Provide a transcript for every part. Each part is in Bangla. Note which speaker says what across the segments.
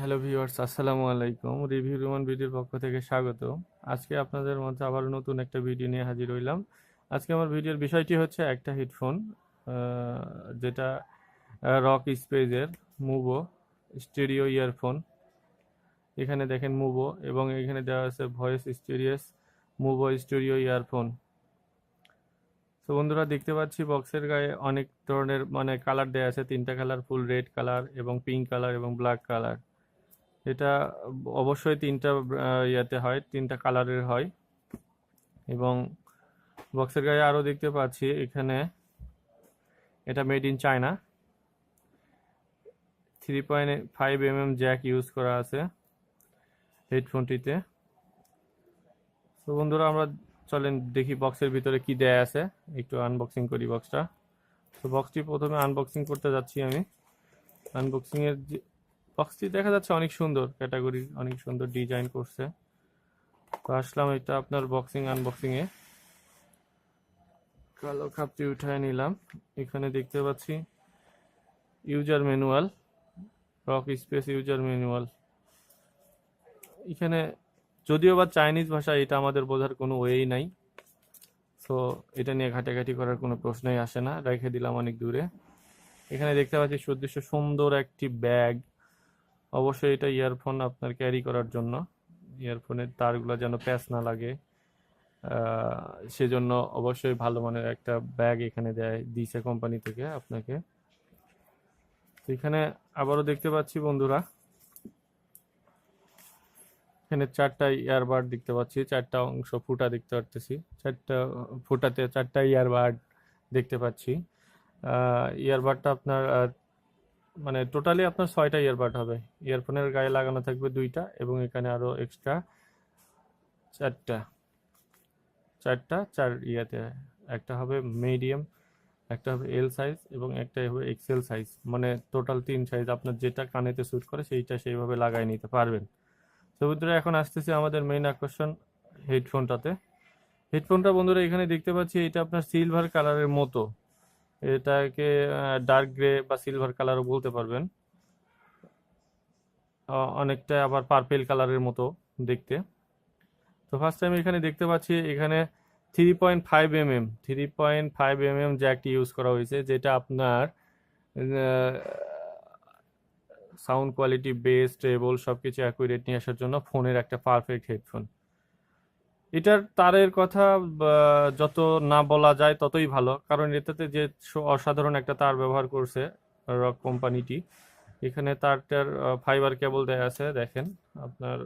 Speaker 1: হ্যালো ভিউয়ার্স, আসসালামু আলাইকুম। রিভিউ রুমান ভিডিওর পক্ষ থেকে স্বাগত। আজকে আপনাদের মধ্যে আবার নতুন একটা ভিডিও নিয়ে হাজির হইলাম। আজকে আমার ভিডিওর বিষয়টি হচ্ছে একটা হেডফোন যেটা রক স্পেজের মুভো স্টেরিও ইয়ারফোন। এখানে দেখেন মুভো এবং এখানে দেওয়া আছে ভয়েস স্টেরিয়াস মুভো স্টেরিও ইয়ারফোন। তো বন্ধুরা, দেখতে পাচ্ছি বক্সের গায়ে অনেক ধরনের মানে কালার দেওয়া আছে। তিনটা কালার, ফুল রেড কালার এবং পিঙ্ক কালার এবং ব্ল্যাক কালার। এটা অবশ্যই তিনটা ইয়াতে হয়, তিনটা কালারের হয়। এবং বক্সের গায়ে আরও দেখতে পাচ্ছি এখানে, এটা made in China. Three point five M M jack use করা আছে হেডফোনটিতে। তো বন্ধুরা, আমরা চলেন দেখি বক্সের ভিতরে কি দেয়া আছে। একটু আনবক্সিং করি বক্সটা। তো বক্সটি প্রথমে আনবক্সিং করতে যাচ্ছি আমি। আনবক্সিং বক্সটি দেখা যাচ্ছে অনেক সুন্দর ক্যাটাগরি অনেক সুন্দর ডিজাইন করছে। তো আসলাম এটা আপনার বক্সিং আনবক্সিং এ। কালো খাপটি উঠায় নিলাম। এখানে দেখতে পাচ্ছি user manual Rock Space user manual এখানে যদিও বা চাইনিজ ভাষা এটা আমাদের বোঝার কোনো ওয়েই নাই। সো এটা নিয়ে ঘাটাঘাটি করার কোনো প্রশ্নই আসে না। রেখে দিলাম অনেক দূরে। এখানে দেখতে পাচ্ছি সুদৃশ্য সুন্দর একটি ব্যাগ অবশ্যই এটা ইয়ারফোন আপনার ক্যারি করার জন্য। ইয়ারফোনের তারগুলো যেন প্যাচ না লাগে। সেজন্য অবশ্যই ভালো মানের একটা ব্যাগ এখানে দেয় দিছে কোম্পানি থেকে আপনাকে। এখানে আবারও দেখতে পাচ্ছি বন্ধুরা। এখানে চারটা ইয়ারবাড দেখতে পাচ্ছি, চারটা অংশ ফুটা দেখতে পাচ্ছি চারটা, ফুটাতে চারটা ইয়ারবাড দেখতে পাচ্ছি। ইয়ারবাডটা আপনার মানে টোটালি আপনার ছয়টা ইয়ারবাড হবে। ইয়ারফোনের গায়ে লাগানো থাকবে দুইটা এবং এখানে আরও এক্সট্রা চারটা। চারটা, চার ইয়াতে একটা হবে মিডিয়াম একটা হবে এল সাইজ এবং একটা হবে এক্সেল সাইজ মানে টোটাল তিন সাইজ আপনার যেটা কানেতে স্যুট করে সেইটা সেইভাবে লাগাই নিতে পারবেন। তো বন্ধুরা, এখন আসতেছে আমাদের মেইন আকর্ষণ হেডফোনটাতে হেডফোনটা বন্ধুরা, এখানে দেখতে পাচ্ছি এটা আপনার সিলভার কালারের মতো। এটাকে ডার্ক গ্রে বা সিলভার কালারও বলতে পারবেন। অনেকটা আবার পার্পেল কালারের মতো দেখতে। তো ফার্স্ট টাইম এখানে দেখতে পাচ্ছি এখানে three point five M M three point five M M জ্যাকটি use করা হয়েছে, যেটা আপনার সাউন্ড কোয়ালিটি বেস স্টেবল সব কিছু অ্যাকুরেট নিয়ে আসার জন্য ফোনের একটা পারফেক্ট হেডফোন এটার তারের কথা যত না বলা যায় ততই ভালো। কারণ এটাতে যে অসাধারণ একটা তার ব্যবহার করছে রক কোম্পানিটি এখানে তারটার ফাইবার কেবল দেওয়া আছে, দেখেন। আপনার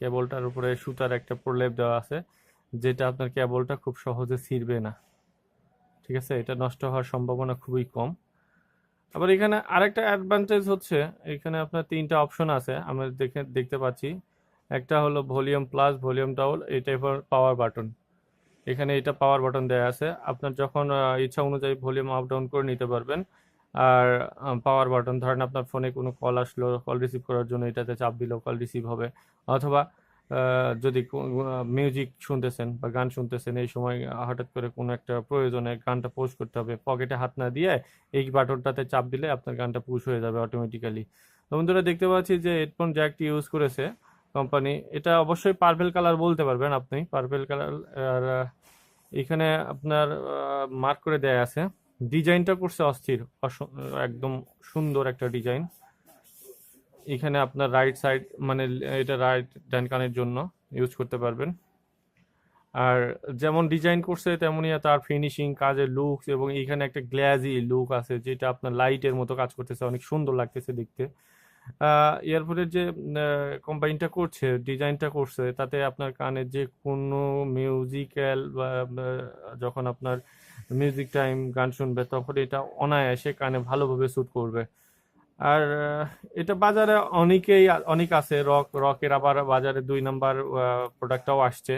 Speaker 1: কেবলটার উপরে সুতার একটা প্রলেপ দেওয়া আছে, যেটা আপনার কেবলটা খুব সহজে ছিঁড়বে না। ঠিক আছে? এটা নষ্ট হওয়ার সম্ভাবনা খুবই কম। আবার এখানে আরেকটা অ্যাডভান্টেজ হচ্ছে, এখানে আপনার তিনটা অপশন আছে, আমরা দেখে, দেখতে পাচ্ছি। একটা হলো ভলিউম প্লাস, ভলিউম ডাউন এটা পাওয়ার বাটন এখানে এটা পাওয়ার বাটন দেওয়া আছে। আপনার যখন ইচ্ছা অনুযায়ী ভলিউম আপ ডাউন করে নিতে পারবেন। আর পাওয়ার বাটন ধরেন আপনার ফোনে কোনো কল আসলো কল রিসিভ করার জন্য এটাতে চাপ দিলেও কল রিসিভ হবে। অথবা যদি মিউজিক শুনতেছেন বা গান শুনতেছেন, এই সময় হঠাৎ করে কোনো একটা প্রয়োজনে গানটা পোস্ট করতে হবে। পকেটে হাত না দিয়ে এই বাটনটাতে চাপ দিলে আপনার গানটা পুশ হয়ে যাবে অটোমেটিক্যালি তো বন্ধুরা, দেখতে পাচ্ছি যে হেডফোন জ্যাকটি ইউজ করেছে। কোম্পানি এটা অবশ্যই পার্পেল কালার বলতে পারবেন আপনি। পার্পেল কালার আর এখানে আপনার মার্ক করে দেয়া আছে। ডিজাইনটা করছে অস্থির, অস- একদম সুন্দর একটা ডিজাইন। এখানে আপনার রাইট সাইড মানে এটা রাইট ডান কানের জন্য ইউজ করতে পারবেন। আর যেমন ডিজাইন করছে, তেমনই তার ফিনিশিং কাজের লুকস এবং এখানে একটা গ্ল্যাজি লুক আছে, যেটা আপনার লাইটের মতো কাজ করতেছে, অনেক সুন্দর লাগতেছে দেখতে। ইয়ারফোনের যে কোম্পানিটা করছে ডিজাইনটা করছে, তাতে আপনার কানে যে কোনো মিউজিক্যাল বা যখন আপনার মিউজিক টাইম গান শুনবে, তখন এটা অনায়াসে কানে ভালোভাবে শ্যুট করবে। আর এটা বাজারে অনেকেই, অনেক আছে রক রকের আবার বাজারে দুই নাম্বার প্রোডাক্টটাও আসছে।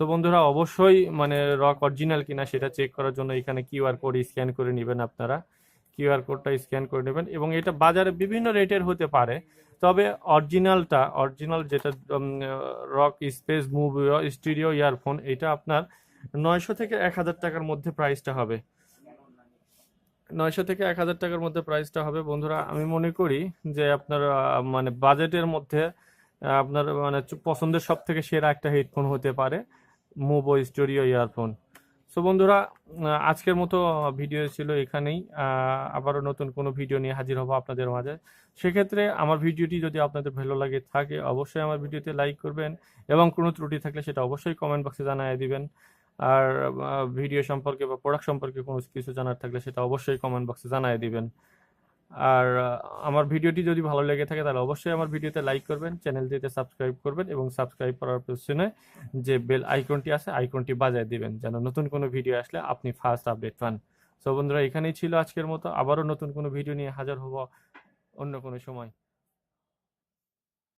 Speaker 1: তো বন্ধুরা, অবশ্যই মানে রক অরিজিনাল কিনা সেটা চেক করার জন্য এখানে কিউআর কোড স্ক্যান করে নেবেন আপনারা। কিউআর কোডটা স্ক্যান করে নেবেন এবং এটা বাজারে বিভিন্ন রেটের হতে পারে। তবে অরিজিনালটা, অরিজিনাল যেটা Rock, Space, Move Studio earphone, এটা আপনার নয়শো থেকে এক হাজার টাকার মধ্যে প্রাইসটা হবে। নয়শো থেকে এক হাজার টাকার মধ্যে প্রাইসটা হবে। বন্ধুরা, আমি মনে করি যে আপনার মানে বাজেটের মধ্যে আপনার মানে পছন্দের সব থেকে সেরা একটা হেডফোন হতে পারে, মুভো স্টুডিও ইয়ারফোন। সো বন্ধুরা আজকের মতো ভিডিও ছিল এখানেই। আবারও নতুন কোনো ভিডিও নিয়ে হাজির হব আপনাদের মাঝে। সেক্ষেত্রে আমার ভিডিওটি যদি আপনাদের ভালো লাগে, থাকে, অবশ্যই আমার ভিডিওতে লাইক করবেন এবং কোনো ত্রুটি থাকলে সেটা অবশ্যই কমেন্ট বক্সে জানিয়ে দিবেন। আর ভিডিও সম্পর্কে বা প্রোডাক্ট সম্পর্কে কোনো কিছু জানার থাকলে সেটা অবশ্যই কমেন্ট বক্সে জানিয়ে দিবেন। আর আমার ভিডিওটি যদি ভালো লেগে থাকে তাহলে অবশ্যই আমার ভিডিওতে লাইক করবেন, চ্যানেলটিতে সাবস্ক্রাইব করবেন এবং সাবস্ক্রাইব করার পেছনে যে বেল আইকনটি আছে, আইকনটি বাজায় দিবেন যেন নতুন কোনো ভিডিও আসলে আপনি ফার্স্ট আপডেট পান। সো বন্ধুরা, এখানেই ছিল আজকের মতো। আবারও নতুন কোনো ভিডিও নিয়ে হাজার হব অন্য কোনো সময়।